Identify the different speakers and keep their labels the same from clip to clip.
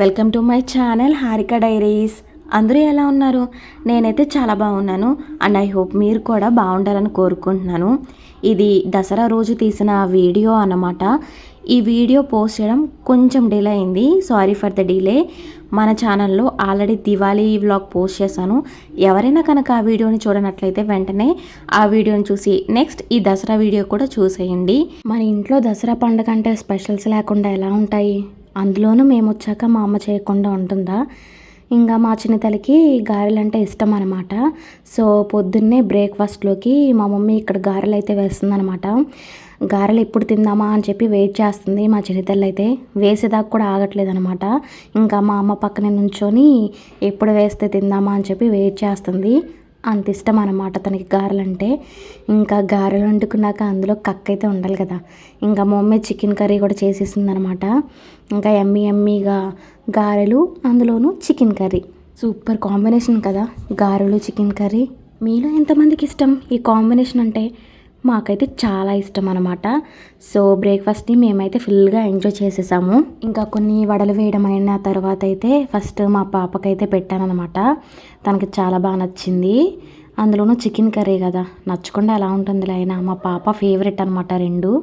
Speaker 1: Welcome to my channel Harika diaries. అందరూ ఎలా ఉన్నారు? నేనైతే చాలా బాగున్నాను అండ్ ఐ హోప్ మీరు కూడా బాగుండాలని కోరుకుంటున్నాను. ఇది దసరా రోజు తీసిన వీడియో అన్నమాట. ఈ వీడియో పోస్ట్ చేయడం కొంచెం డిలే అయింది. Sorry for the delay. మన ఛానల్లో ఆల్రెడీ దివాళీ వ్లాగ్ పోస్ట్ చేశాను. ఎవరైనా కనుక ఆ వీడియోని చూడనట్లయితే వెంటనే ఆ వీడియోని చూసి నెక్స్ట్ ఈ దసరా వీడియో కూడా చూసేయండి. మన ఇంట్లో దసరా పండుగ అంటే స్పెషల్స్ లేకుండా ఎలా ఉంటాయి? అందులోనూ మేము వచ్చాక మా అమ్మ చేయకుండా ఉంటుందా? ఇంకా మా చిన్నతల్లికి గారెలు అంటే ఇష్టం అనమాట సో పొద్దున్నే బ్రేక్ఫాస్ట్లోకి మా మమ్మీ ఇక్కడ గారెలు అయితే వేస్తుందనమాట. గారెలు ఎప్పుడు తిందామా అని చెప్పి వెయిట్ చేస్తుంది మా చిన్నతల్లి అయితే వేసేదాకా కూడా ఆగట్లేదు అనమాట ఇంకా మా అమ్మ పక్కనే నుంచొని ఎప్పుడు వేస్తే తిందామా అని చెప్పి వెయిట్ చేస్తుంది. అంత ఇష్టం అనమాట తనకి గారెలంటే. ఇంకా గారెలు వండుకున్నాక అందులో కక్క అయితే ఉండాలి కదా. ఇంకా మా మమ్మీ చికెన్ కర్రీ కూడా చేసేసింది అనమాట ఇంకా ఎమ్మి ఎమ్మీగా గారెలు అందులోనూ చికెన్ కర్రీ. సూపర్ కాంబినేషన్ కదా గారెలు చికెన్ కర్రీ. మీలో ఎంతమందికి ఇష్టం ఈ కాంబినేషన్ అంటే? మాకైతే చాలా ఇష్టం అనమాట సో బ్రేక్ఫాస్ట్ని మేమైతే ఫుల్గా ఎంజాయ్ చేసేసాము. ఇంకా కొన్ని వడలు వేయడం అయిన తర్వాత అయితే ఫస్ట్ మా పాపకైతే పెట్టానమాట తనకి చాలా బాగా నచ్చింది. అందులోనూ చికెన్ కర్రీ కదా. నచ్చకుండా ఎలా ఉంటుందిలే అయినా మా పాప ఫేవరెట్ అనమాట రెండు.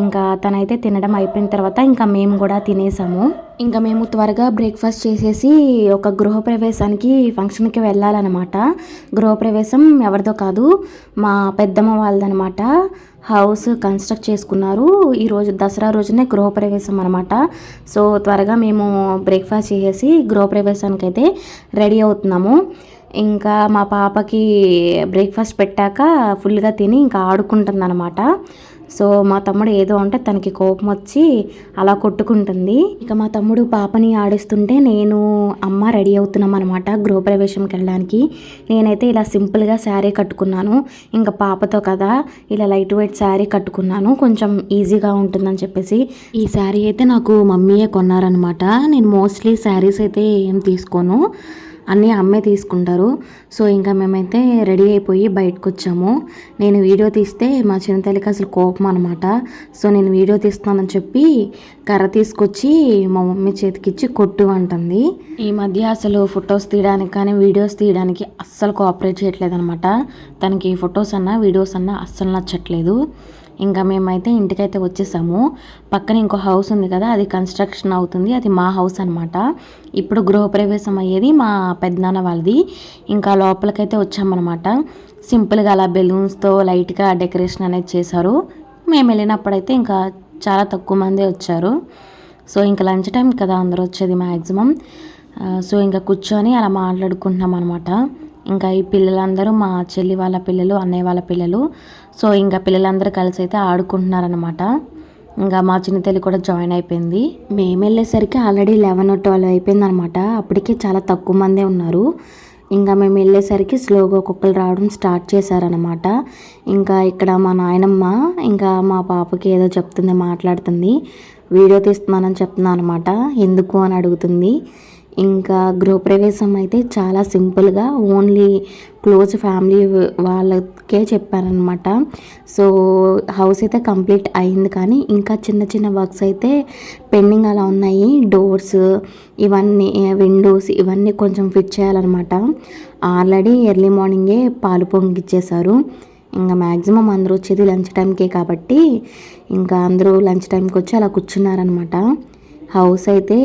Speaker 1: ఇంకా తనైతే తినడం అయిపోయిన తర్వాత ఇంకా మేము కూడా తినేసాము. ఇంకా మేము త్వరగా బ్రేక్ఫాస్ట్ చేసేసి ఒక గృహప్రవేశానికి ఫంక్షన్కి వెళ్ళాలన్నమాట. గృహప్రవేశం ఎవరిదో కాదు మా పెద్దమ్మ వాళ్ళదనమాట హౌస్ కన్స్ట్రక్ట్ చేసుకున్నారు. ఈరోజు దసరా రోజునే గృహప్రవేశం అనమాట సో త్వరగా మేము బ్రేక్ఫాస్ట్ చేసేసి గృహప్రవేశానికి అయితే రెడీ అవుతున్నాము. ఇంకా మా పాపకి బ్రేక్ఫాస్ట్ పెట్టాక ఫుల్గా తిని ఇంకా ఆడుకుంటుంది అనమాట సో మా తమ్ముడు ఏదో అంటే తనకి కోపం వచ్చి అలా కొట్టుకుంటుంది. ఇక మా తమ్ముడు పాపని ఆడిస్తుంటే నేను అమ్మ రెడీ అవుతున్నాం అనమాట గృహప్రవేశంకి వెళ్ళడానికి. నేనైతే ఇలా సింపుల్గా శారీ కట్టుకున్నాను. ఇంకా పాపతో కదా ఇలా లైట్ వెయిట్ శారీ కట్టుకున్నాను. కొంచెం ఈజీగా ఉంటుందని చెప్పేసి. ఈ శారీ అయితే నాకు మమ్మీయే కొన్నారనమాట నేను మోస్ట్లీ శారీస్ అయితే ఏం తీసుకోను. అన్నీ అమ్మే తీసుకుంటారు. సో ఇంకా మేమైతే రెడీ అయిపోయి బయటకు వచ్చాము నేను వీడియో తీస్తే మా చిన్నతల్లికి అసలు కోపం అనమాట సో నేను వీడియో తీస్తానని చెప్పి కర్ర తీసుకొచ్చి మా మమ్మీ చేతికిచ్చి కొట్టు అంటుంది. ఈ మధ్య అసలు ఫొటోస్ తీయడానికి కానీ వీడియోస్ తీయడానికి అస్సలు కోఆపరేట్ చేయట్లేదు అనమాట తనకి ఫొటోస్ అన్నా వీడియోస్ అన్నా అస్సలు నచ్చట్లేదు. ఇంకా మేమైతే ఇంటికైతే వచ్చేసాము. పక్కన ఇంకో హౌస్ ఉంది కదా అది కన్స్ట్రక్షన్ అవుతుంది. అది మా హౌస్ అనమాట ఇప్పుడు గృహప్రవేశం అయ్యేది మా పెద్దనాన్న వాళ్ళది. ఇంకా లోపలికైతే వచ్చామన్నమాట. సింపుల్గా అలా బెలూన్స్తో లైట్గా డెకరేషన్ అనేది చేశారు. మేము వెళ్ళినప్పుడైతే ఇంకా చాలా తక్కువ మందే వచ్చారు. సో ఇంకా లంచ్ టైం కదా అందరూ వచ్చేది మ్యాక్సిమం సో ఇంకా కూర్చొని అలా మాట్లాడుకుంటున్నాం అనమాట ఇంకా ఈ పిల్లలందరూ మా చెల్లి వాళ్ళ పిల్లలు అన్నయ్య వాళ్ళ పిల్లలు సో ఇంకా పిల్లలందరూ కలిసి అయితే ఆడుకుంటున్నారనమాట ఇంకా మా చిన్న తల్లి కూడా జాయిన్ అయిపోయింది. మేము వెళ్ళేసరికి ఆల్రెడీ లెవెన్ ట్వెల్వ్ అయిపోయింది అనమాట అప్పటికే చాలా తక్కువ మందే ఉన్నారు. ఇంకా మేము వెళ్ళేసరికి స్లోగా ఒక్కొక్కరు రావడం స్టార్ట్ చేశారనమాట ఇంకా ఇక్కడ మా నాయనమ్మ ఇంకా మా పాపకి ఏదో చెప్తుంది మాట్లాడుతుంది. వీడియో తీస్తున్నానని చెప్తున్నాను అనమాట ఎందుకు అని అడుగుతుంది. ఇంకా గృహప్రవేశం అయితే చాలా సింపుల్గా ఓన్లీ క్లోజ్ ఫ్యామిలీ వాళ్ళకే చెప్పారనమాట సో హౌస్ అయితే కంప్లీట్ అయింది కానీ ఇంకా చిన్న చిన్న వర్క్స్ అయితే పెండింగ్ అలా ఉన్నాయి. డోర్స్ ఇవన్నీ విండోస్ ఇవన్నీ కొంచెం ఫిట్ చేయాలన్నమాట. ఆల్రెడీ ఎర్లీ మార్నింగే పాలు పొంగిచ్చేశారు. ఇంకా మ్యాక్సిమం అందరూ వచ్చేది లంచ్ టైంకే కాబట్టి ఇంకా అందరూ లంచ్ టైంకి వచ్చి అలా కూర్చున్నారనమాట హౌస్ అయితే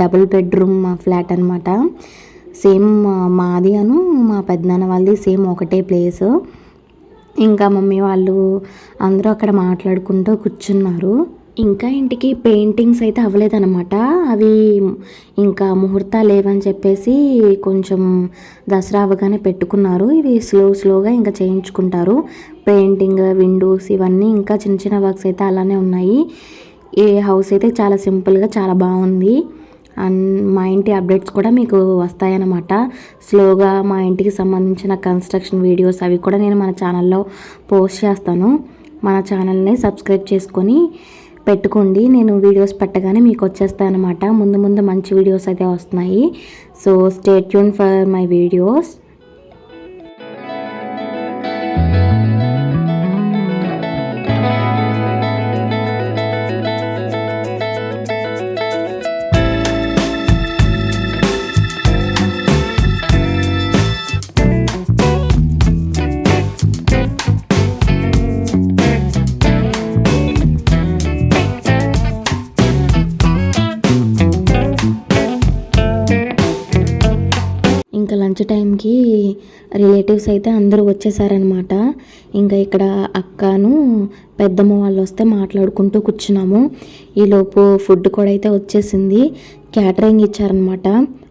Speaker 1: డబుల్ బెడ్రూమ్ ఫ్లాట్ అనమాట సేమ్ మాది అను మా పెద్దనాన్న వాళ్ళది సేమ్ ఒకటే ప్లేస్. ఇంకా మమ్మీ వాళ్ళు అందరూ అక్కడ మాట్లాడుకుంటూ కూర్చున్నారు. ఇంకా ఇంటికి పెయింటింగ్స్ అయితే అవ్వలేదన్నమాట. అవి ఇంకా ముహూర్తాలు లేవని చెప్పేసి కొంచెం దసరా అవగానే పెట్టుకున్నారు. ఇవి స్లో స్లోగా ఇంకా చేయించుకుంటారు. పెయింటింగ్ విండోస్ ఇవన్నీ ఇంకా చిన్న చిన్న వర్క్స్ అయితే అలానే ఉన్నాయి. ఈ హౌస్ అయితే చాలా సింపుల్గా చాలా బాగుంది. అండ్ మా ఇంటి అప్డేట్స్ కూడా మీకు వస్తాయన్నమాట. స్లోగా మా ఇంటికి సంబంధించిన కన్స్ట్రక్షన్ వీడియోస్ అవి కూడా నేను మన ఛానల్లో పోస్ట్ చేస్తాను. మన ఛానల్ని సబ్స్క్రైబ్ చేసుకొని పెట్టుకోండి. నేను వీడియోస్ పెట్టగానే మీకు వచ్చేస్తాయి అనమాట ముందు ముందు మంచి వీడియోస్ అయితే వస్తున్నాయి. So stay tuned for my videos టైంకి రిలేటివ్స్ అయితే అందరూ వచ్చేసారనమాట ఇంకా ఇక్కడ అక్కను పెద్దమ్మ వాళ్ళు వస్తే మాట్లాడుకుంటూ కూర్చున్నాము. ఈలోపు ఫుడ్ కూడా అయితే వచ్చేసింది. క్యాటరింగ్ ఇచ్చారనమాట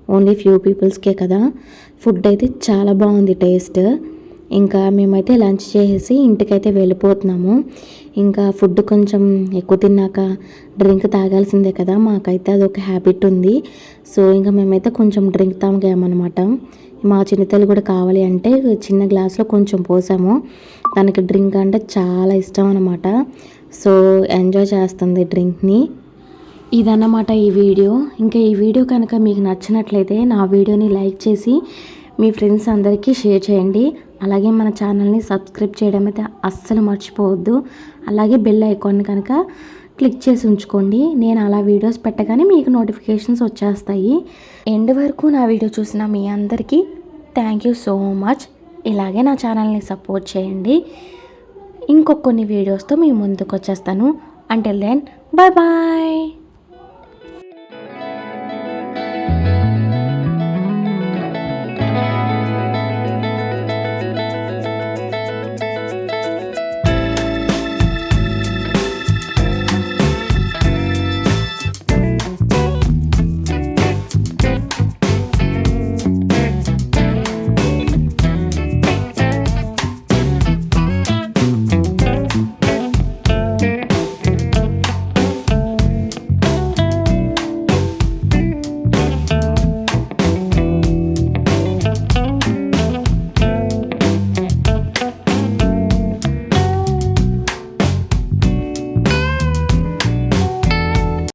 Speaker 1: ఓన్లీ ఫ్యూ పీపుల్స్కే కదా. ఫుడ్ అయితే చాలా బాగుంది టేస్ట్. ఇంకా మేమైతే లంచ్ చేసేసి ఇంటికైతే వెళ్ళిపోతున్నాము. ఇంకా ఫుడ్ కొంచెం ఎక్కువ తిన్నాక డ్రింక్ తాగాల్సిందే కదా. మాకైతే అదొక హ్యాబిట్ ఉంది. సో ఇంకా మేమైతే కొంచెం డ్రింక్ తాగామన్నమాట. మా చిన్నతల్లి కూడా కావాలి అంటే చిన్న గ్లాస్లో కొంచెం పోసాము. తనకి డ్రింక్ అంటే చాలా ఇష్టం అనమాట సో ఎంజాయ్ చేస్తుంది డ్రింక్ని. ఇదన్నమాట ఈ వీడియో. ఇంకా ఈ వీడియో కనుక మీకు నచ్చినట్లయితే నా వీడియోని లైక్ చేసి మీ ఫ్రెండ్స్ అందరికీ షేర్ చేయండి. అలాగే మన ఛానల్ని సబ్స్క్రైబ్ చేయడం అయితే అస్సలు మర్చిపోవద్దు. అలాగే బెల్ ఐకాన్ కనుక క్లిక్ చేసి ఉంచుకోండి. నేను అలా వీడియోస్ పెట్టగానే మీకు నోటిఫికేషన్స్ వచ్చేస్తాయి. ఎండ్ వరకు నా వీడియో చూసిన మీ అందరికీ థ్యాంక్ యూ సో మచ్. ఇలాగే నా ఛానల్ని సపోర్ట్ చేయండి. ఇంకొక కొన్ని వీడియోస్తో మీ ముందుకు వచ్చేస్తాను అంటే దెన్ బాయ్ బాయ్